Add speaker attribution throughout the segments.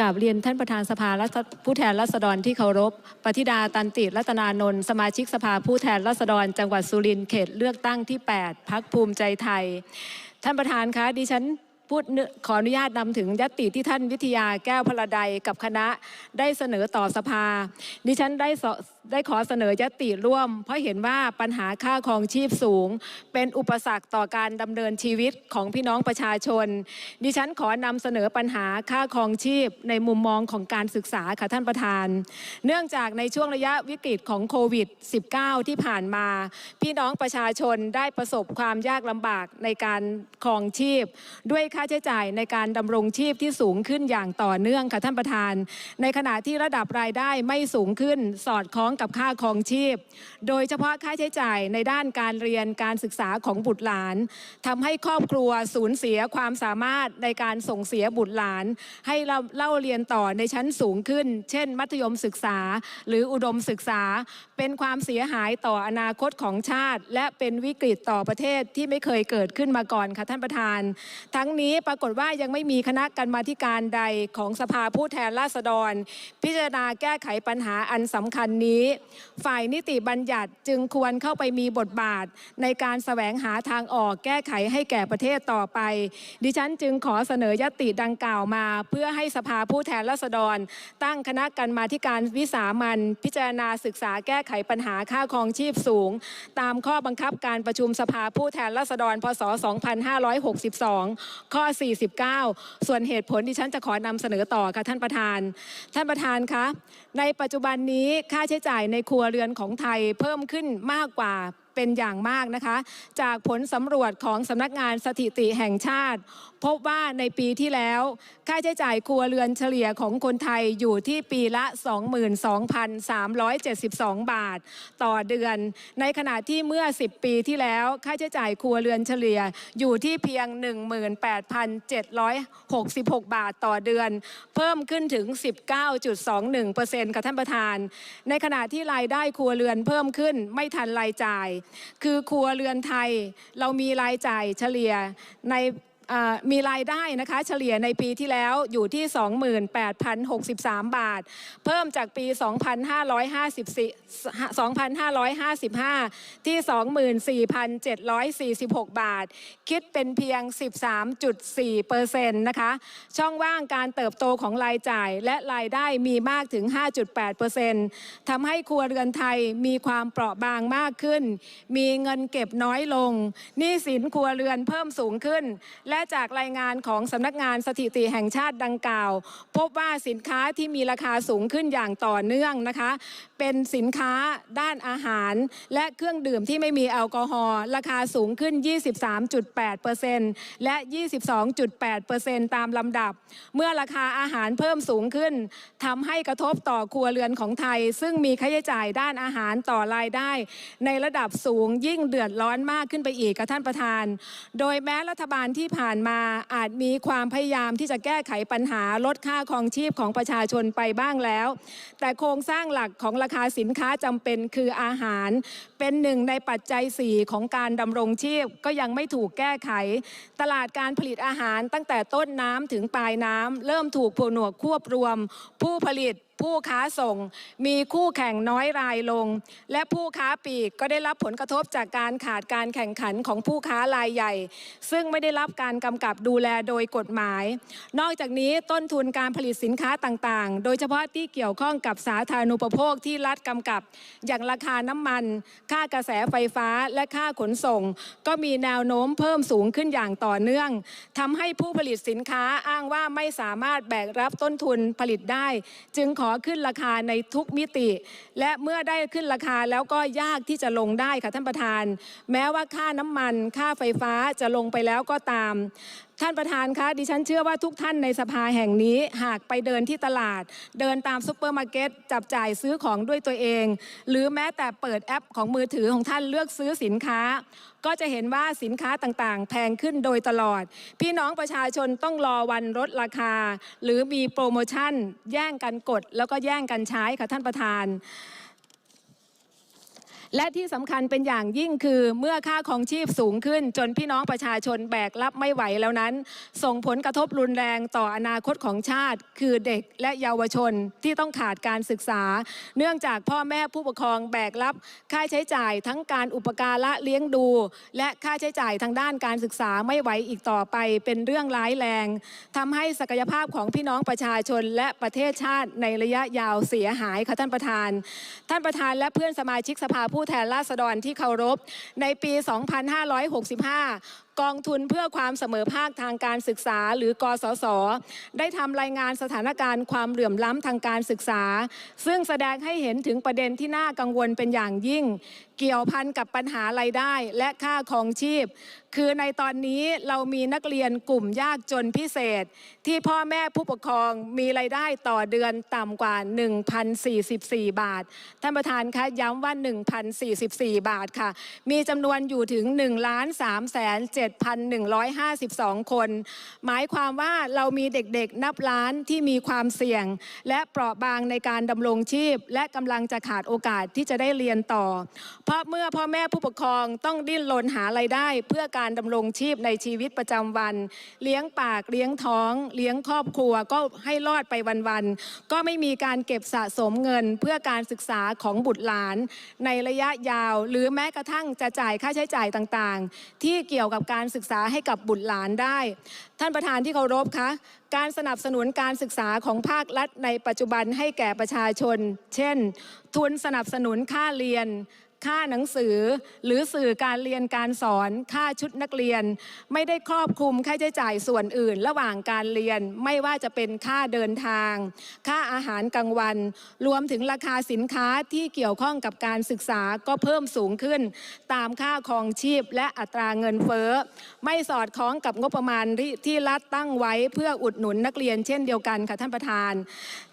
Speaker 1: กราบเรียนท่านประธานสภาผู้แทนราษฎรที่เคารพปฏิดาตันติรัตนานนท์สมาชิกสภาผู้แทนราษฎร จังหวัดสุรินทร์เขตเลือกตั้งที่ 8 พักภูมิใจไทย ท่านประธานคะดิฉัน พูดขออนุญาตนำถึงยติที่ท่านวิทยาแก้วพลาใดกับคณะได้เสนอต่อสภา ดิฉันได้ได้ขอเสนอยติร่วม เพราะเห็นว่าปัญหาค่าครองชีพสูง เป็นอุปสรรคต่อการดำเนินชีวิตของพี่น้องประชาชน ดิฉันขอนำเสนอปัญหาค่าครองชีพในมุมมองของการศึกษาค่ะท่านประธาน เนื่องจากในช่วงระยะวิกฤตของโควิด -19 ที่ผ่านมา พี่น้องประชาชนได้ประสบความยากลำบากในการครองชีพด้วยค่าใช้จ่ายในการดำรงชีพที่สูงขึ้นอย่างต่อเนื่องค่ะท่านประธาน ในขณะที่ระดับรายได้ไม่สูงขึ้นสอดคล้องกับค่าครองชีพ โดยเฉพาะค่าใช้จ่ายในด้านการเรียนการศึกษาของบุตรหลานทำให้ครอบครัวสูญเสียความสามารถในการส่งเสียบุตรหลาน ให้เราเล่าเรียนต่อในชั้นสูงขึ้น เช่น มัธยมศึกษา หรืออุดมศึกษา เป็นความเสียหายต่ออนาคตของชาติ และเป็นวิกฤตต่อประเทศที่ไม่เคยเกิดขึ้นมาก่อนค่ะท่านประธาน ทั้งนี้ปรากฏว่ายังไม่มีคณะกรรมาการใดของสภาผู้แทนราษฎร พิจารณาแก้ไขปัญหาอันสำคัญนี้ ฝ่ายนิติบัญญัติจึงควรเข้าไปมีบทบาท ในการแสวงหาทางออกแก้ไขให้แก่ประเทศต่อไป ดิฉันจึงขอเสนอยติดังกล่าวมา เพื่อให้สภาผู้แทนราษฎร ตั้งคณะกรรมาการวิสามันพิจารณาศึกษาแก้ไขปัญหาค่าครองชีพสูง ตามข้อบังคับการประชุมสภาผู้แทนราษฎร พศ 2562 ข้อ49 ส่วนเหตุผลที่ฉันจะขอนำเสนอต่อค่ะท่านประธาน ท่านประธานคะในปัจจุบันนี้ค่าใช้จ่ายในครัวเรือนของไทยเพิ่มขึ้นมากกว่าเป็นอย่างมากนะคะ จากผลสำรวจของสำนักงานสถิติแห่งชาติ พบว่าในปีที่แล้ว ค่าใช้จ่ายครัวเรือนเฉลี่ยของคนไทยอยู่ที่ปีละ 22,372 บาท ต่อเดือน ในขณะที่เมื่อ 10 ปีที่แล้ว ค่าใช้จ่ายครัวเรือนเฉลี่ยอยู่ที่เพียง 18,766 บาทต่อเดือน เพิ่มขึ้นถึง 19.21%ค่ะท่านประธาน ในขณะที่รายได้ครัวเรือนเพิ่มขึ้นไม่ทันรายจ่าย คือครัวเรือนไทยเรามีรายจ่ายเฉลี่ยใน มีรายได้นะคะเฉลี่ยในปีที่แล้วอยู่ที่ 28,063 บาท เพิ่มจากปี2554 2555 ที่ 24,746 บาท คิดเป็นเพียง 13.4%นะคะช่องว่างการเติบโตของรายจ่ายและรายได้มีมากถึง 5.8%ทำให้ครัวเรือนไทยมีความเปราะบางมากขึ้น มีเงินเก็บน้อยลงหนี้สินครัวเรือนเพิ่มสูงขึ้น และจากรายงานของสำนักงานสถิติแห่งชาติดังกล่าว พบว่าสินค้าที่มีราคาสูงขึ้นอย่างต่อเนื่องนะคะ เป็นสินค้าด้านอาหาร และเครื่องดื่มที่ไม่มีแอลกอฮอล์ราคาสูงขึ้น 23.8%และ 22.8%ตามลำดับ เมื่อราคาอาหารเพิ่มสูงขึ้นทำให้กระทบต่อครัวเรือนของไทย ซึ่งมีค่าใช้จ่ายด้านอาหารต่อรายได้ ในระดับสูงยิ่งเดือดร้อนมากขึ้นไปอีกค่ะท่านประธาน โดยแม้รัฐบาลที่ผ่านมาอาจมีความพยายามที่จะแก้ไขปัญหาลดค่าครองชีพของประชาชนไปบ้างแล้ว แต่โครงสร้างหลักของราคาสินค้าจำเป็นคืออาหาร เป็นหนึ่งในปัจจัย 4 ของการดำรงชีพก็ยังไม่ถูกแก้ไข ตลาดการผลิตอาหารตั้งแต่ต้นน้ำถึงปลายน้ำเริ่มถูกผนวกควบรวม ผู้ผลิต ผู้ค้าส่ง มีคู่แข่งน้อยรายลง และผู้ค้าปลีกก็ได้รับผลกระทบจากการขาดการแข่งขันของผู้ค้ารายใหญ่ ซึ่งไม่ได้รับการกำกับดูแลโดยกฎหมาย นอกจากนี้ต้นทุนการผลิตสินค้าต่างๆ โดยเฉพาะที่เกี่ยวข้องกับสาธารณูปโภคที่รัฐกำกับ อย่างราคาน้ำมัน ค่ากระแสไฟฟ้าและค่าขนส่ง ก็มีแนวโน้มเพิ่มสูงขึ้นอย่างต่อเนื่องทำให้ผู้ผลิตสินค้าอ้างว่าไม่สามารถแบกรับต้นทุนผลิตได้ จึงขอขึ้นราคาในทุกมิติ และเมื่อได้ขึ้นราคาแล้วก็ยากที่จะลงได้ค่ะท่านประธาน แม้ว่าค่าน้ำมัน ค่าไฟฟ้าจะลงไปแล้วก็ตาม ท่านประธานคะดิฉันเชื่อว่าทุกท่านในสภาแห่งนี้ หากไปเดินที่ตลาด เดินตามซุปเปอร์มาร์เก็ตจับจ่ายซื้อของด้วยตัวเอง หรือแม้แต่เปิดแอปของมือถือของท่านเลือกซื้อสินค้า ก็จะเห็นว่าสินค้าต่างๆ แพงขึ้นโดยตลอด พี่น้องประชาชนต้องรอวันลดราคา หรือมีโปรโมชั่น แย่งกันกด แล้วก็แย่งกันใช้ค่ะท่านประธาน และที่สำคัญเป็นอย่างยิ่งคือเมื่อค่าครองชีพสูงขึ้น จนพี่น้องประชาชนแบกรับไม่ไหวแล้วนั้น ส่งผลกระทบรุนแรงต่ออนาคตของชาติ คือเด็กและเยาวชนที่ต้องขาดการศึกษา เนื่องจากพ่อแม่ผู้ปกครองแบกรับค่าใช้จ่ายทั้งการอุปการะเลี้ยงดู และค่าใช้จ่ายทางด้านการศึกษาไม่ไหวอีกต่อไปเป็นเรื่องร้ายแรงทำให้ศักยภาพของพี่น้องประชาชนและประเทศชาติในระยะยาวเสียหายค่ะท่านประธาน ท่านประธานและเพื่อนสมาชิกสภาผู้ผู้แทนราษฎรที่เคารพ ในปี 2565 กองทุนเพื่อความเสมอภาคทางการศึกษา หรือกสศได้ทำรายงานสถานการณ์ความเหลื่อมล้ำทางการศึกษา ซึ่งแสดงให้เห็นถึงประเด็นที่น่ากังวลเป็นอย่างยิ่ง เกี่ยวพันกับปัญหารายได้และค่าครองชีพ คือในตอนนี้เรามีนักเรียนกลุ่มยากจนพิเศษ ที่พ่อแม่ผู้ปกครองมีรายได้ต่อเดือนต่ำกว่า 1,044 บาท ท่านประธานคะย้ำว่า 1,044 บาทค่ะ มีจำนวนอยู่ถึง1 3 7 7,152 คน หมายความว่าเรามีเด็กๆนับล้านที่มีความเสี่ยง และเปราะบางในการดำรงชีพ และกำลังจะขาดโอกาสที่จะได้เรียนต่อ เพราะเมื่อพ่อแม่ผู้ปกครองต้องดิ้นรนหาไรายได้ เพื่อการดำรงชีพในชีวิตประจำวัน เลี้ยงปากเลี้ยงท้อง เลี้ยงครอบครัวก็ให้รอดไปวันๆก็ไม่มีการเก็บสะสมเงินเพื่อการศึกษาของบุตรหลาน ในระยะยาว หรือแม้กระทั่งจะจ่ายค่าใช้จ่ายต่างๆ ที่เกี่ยวกับการศึกษาให้กับบุตรหลานได้ ท่านประธานที่เคารพคะ การสนับสนุนการศึกษาของภาครัฐในปัจจุบันให้แก่ประชาชน เช่น ทุนสนับสนุนค่าเรียน ค่าหนังสือ หรือสื่อการเรียนการสอน ค่าชุดนักเรียน ไม่ได้ครอบคลุมค่าใช้จ่ายส่วนอื่น ระหว่างการเรียนไม่ว่าจะเป็นค่าเดินทาง ค่าอาหารกลางวัน รวมถึงราคาสินค้าที่เกี่ยวข้องกับการศึกษาก็เพิ่มสูงขึ้น ตามค่าครองชีพและอัตราเงินเฟ้อ ไม่สอดคล้องกับงบประมาณที่ที่รัฐตั้งไว้เพื่ออุดหนุนนักเรียนเช่นเดียวกันค่ะท่านประธาน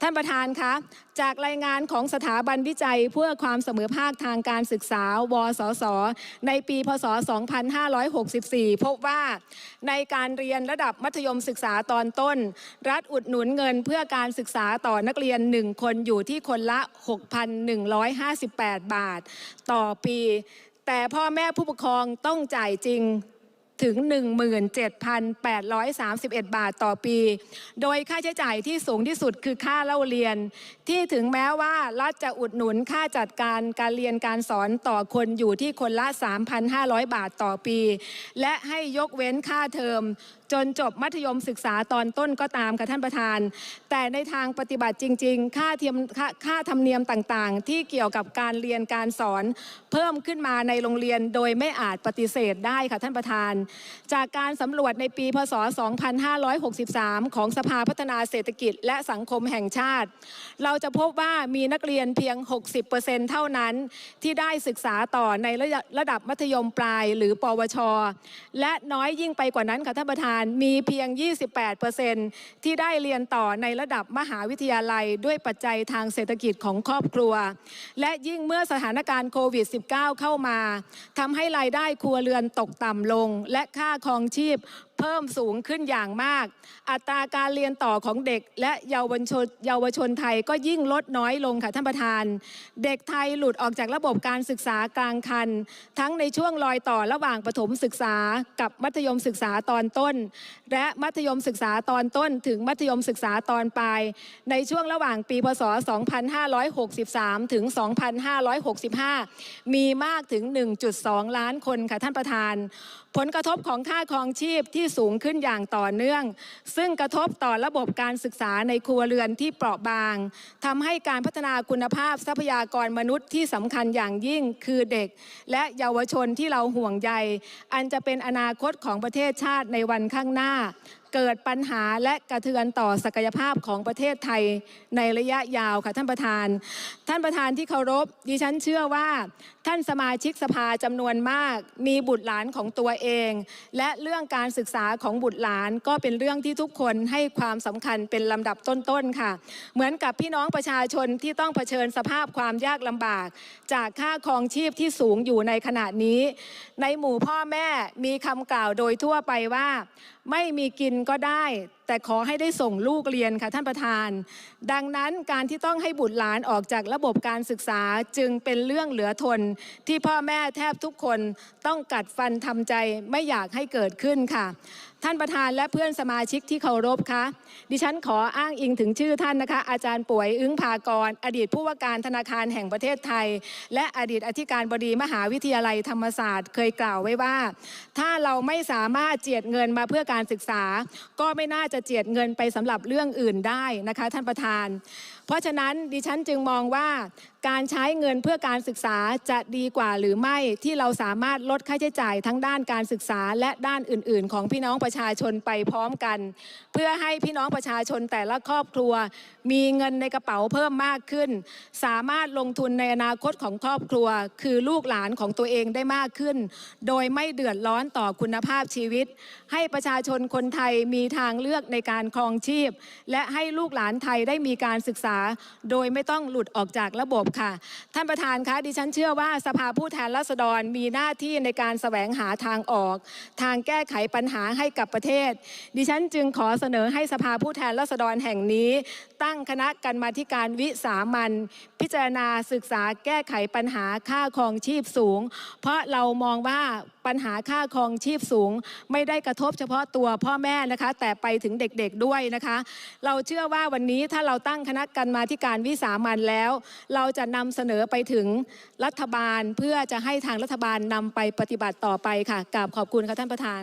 Speaker 1: ท่านประธานคะ จากรายงานของสถาบันวิจัยเพื่อความเสมอภาคทางการศึกษา วสส ในปีพศ 2564 พบว่าในการเรียนระดับมัธยมศึกษาตอนต้น รัฐอุดหนุนเงินเพื่อการศึกษาต่อนักเรียน 1 คนอยู่ที่คนละ 6,158 บาท ต่อปี แต่พ่อแม่ผู้ปกครองต้องจ่ายจริง ถึง 17,831 บาทต่อปี โดยค่าใช้จ่ายที่สูงที่สุดคือค่าเล่าเรียน ที่ถึงแม้ว่ารัฐจะอุดหนุนค่าจัดการการเรียนการสอนต่อคนอยู่ที่คนละ 3,500 บาทต่อปี และให้ยกเว้นค่าเทอม จนจบมัธยมศึกษาตอนต้นก็ตามค่ะท่านประธาน แต่ในทางปฏิบัติจริง ๆ ค่าเทียมค่าค่าธรรมเนียมต่างๆ ที่เกี่ยวกับการเรียนการสอน เพิ่มขึ้นมาในโรงเรียนโดยไม่อาจปฏิเสธได้ค่ะท่านประธานจากการสำรวจในปีพศ 2563 ของสภาพัฒนาเศรษฐกิจและสังคมแห่งชาติ เราจะพบว่ามีนักเรียนเพียง 60%เท่านั้นที่ได้ศึกษาต่อในระระดับมัธยมปลายหรือปวช และน้อยยิ่งไปกว่านั้นค่ะท่านประธานมีเพียง 28%ที่ได้เรียนต่อในระดับมหาวิทยาลัยด้วยปัจจัยทางเศรษฐกิจของครอบครัว และยิ่งเมื่อสถานการณ์โควิด -19 เข้ามาทำให้รายได้ครัวเรือนตกต่ำลงและค่าครองชีพเพิ่มสูงขึ้นอย่างมาก อัตราการเรียนต่อของเด็ก และเยาวชนเยาวชนไทยก็ยิ่งลดน้อยลงค่ะท่านประธาน เด็กไทยหลุดออกจากระบบการศึกษากลางคัน ทั้งในช่วงรอยต่อระหว่างประถมศึกษา กับมัธยมศึกษาตอนต้น และมัธยมศึกษาตอนต้น ถึงมัธยมศึกษาตอนปลาย ในช่วงระหว่างปีพศ 2563 ถึง 2565 มีมากถึง 1.2 ล้านคนค่ะท่านประธาน ผลกระทบของค่าครองชีพที่สูงขึ้นอย่างต่อเนื่อง ซึ่งกระทบต่อระบบการศึกษาในครัวเรือนที่เปราะบางทำให้การพัฒนาคุณภาพทรัพยากรมนุษย์ที่สำคัญอย่างยิ่งคือเด็ก และเยาวชนที่เราห่วงใย อันจะเป็นอนาคตของประเทศชาติในวันข้างหน้า เกิดปัญหาและกระเทือนต่อศักยภาพของประเทศไทยในระยะยาวค่ะท่านประธาน ท่านประธานที่เคารพดิฉันเชื่อว่า ท่านสมาชิกสภาจำนวนมาก มีบุตรหลานของตัวเอง และเรื่องการศึกษาของบุตรหลานก็เป็นเรื่องที่ทุกคนให้ความสำคัญเป็นลำดับต้นๆค่ะ เหมือนกับพี่น้องประชาชนที่ต้องเผชิญสภาพความยากลำบาก จากค่าครองชีพที่สูงอยู่ในขณะนี้ ในหมู่พ่อแม่มีคำกล่าวโดยทั่วไปว่า ไม่มีกินก็ได้ แต่ขอให้ได้ส่งลูกเรียนค่ะท่านประธาน ดังนั้นการที่ต้องให้บุตรหลานออกจากระบบการศึกษาจึงเป็นเรื่องเหลือทน ที่พ่อแม่แทบทุกคนต้องกัดฟันทำใจไม่อยากให้เกิดขึ้นค่ะ ท่านประธานและเพื่อนสมาชิกที่เคารพคะ ดิฉันขออ้างอิงถึงชื่อท่านนะคะ อาจารย์ป่วยอึ้งภากร อดีตผู้ว่าการธนาคารแห่งประเทศไทย และอดีตอธิการบดีมหาวิทยาลัยธรรมศาสตร์ เคยกล่าวไว้ว่า ถ้าเราไม่สามารถเจียดเงินมาเพื่อการศึกษา ก็ไม่น่าจะเจียดเงินไปสำหรับเรื่องอื่นได้นะคะ ท่านประธาน เพราะฉะนั้นดิฉันจึงมองว่าการใช้เงินเพื่อการศึกษาจะดีกว่าหรือไม่ที่เราสามารถลดค่าใช้จ่ายทั้งด้านการศึกษาและด้านอื่น ๆ ของพี่น้องประชาชนไปพร้อมกัน เพื่อให้พี่น้องประชาชนแต่ละครอบครัว มีเงินในกระเป๋าเพิ่มมากขึ้น สามารถลงทุนในอนาคตของครอบครัว คือลูกหลานของตัวเองได้มากขึ้น โดยไม่เดือดร้อนต่อคุณภาพชีวิต ให้ประชาชนคนไทยมีทางเลือกในการครองชีพ และให้ลูกหลานไทยได้มีการศึกษาโดยไม่ต้องหลุดออกจากระบบค่ะ ท่านประธานคะดิฉันเชื่อว่าสภาผู้แทนราษฎรมีหน้าที่ในการแสวงหาทางออก ทางแก้ไขปัญหาให้กับประเทศ ดิฉันจึงขอเสนอให้สภาผู้แทนราษฎรแห่งนี้ ตั้งคณะกรรมาธิการวิสามันพิจารณาศึกษาแก้ไขปัญหาค่าครองชีพสูง เพราะเรามองว่าปัญหาค่าครองชีพสูง ไม่ได้กระทบเฉพาะตัวพ่อแม่นะคะ แต่ไปถึงเด็กๆด้วยนะคะ เราเชื่อว่าวันนี้ถ้าเราตั้งคณะกรรมาธิการวิสามันแล้ว เราจะนำเสนอไปถึงรัฐบาลเพื่อจะให้ทางรัฐบาลนำไปปฏิบัติต่อไปค่ะกราบขอบคุณค่ะท่านประธาน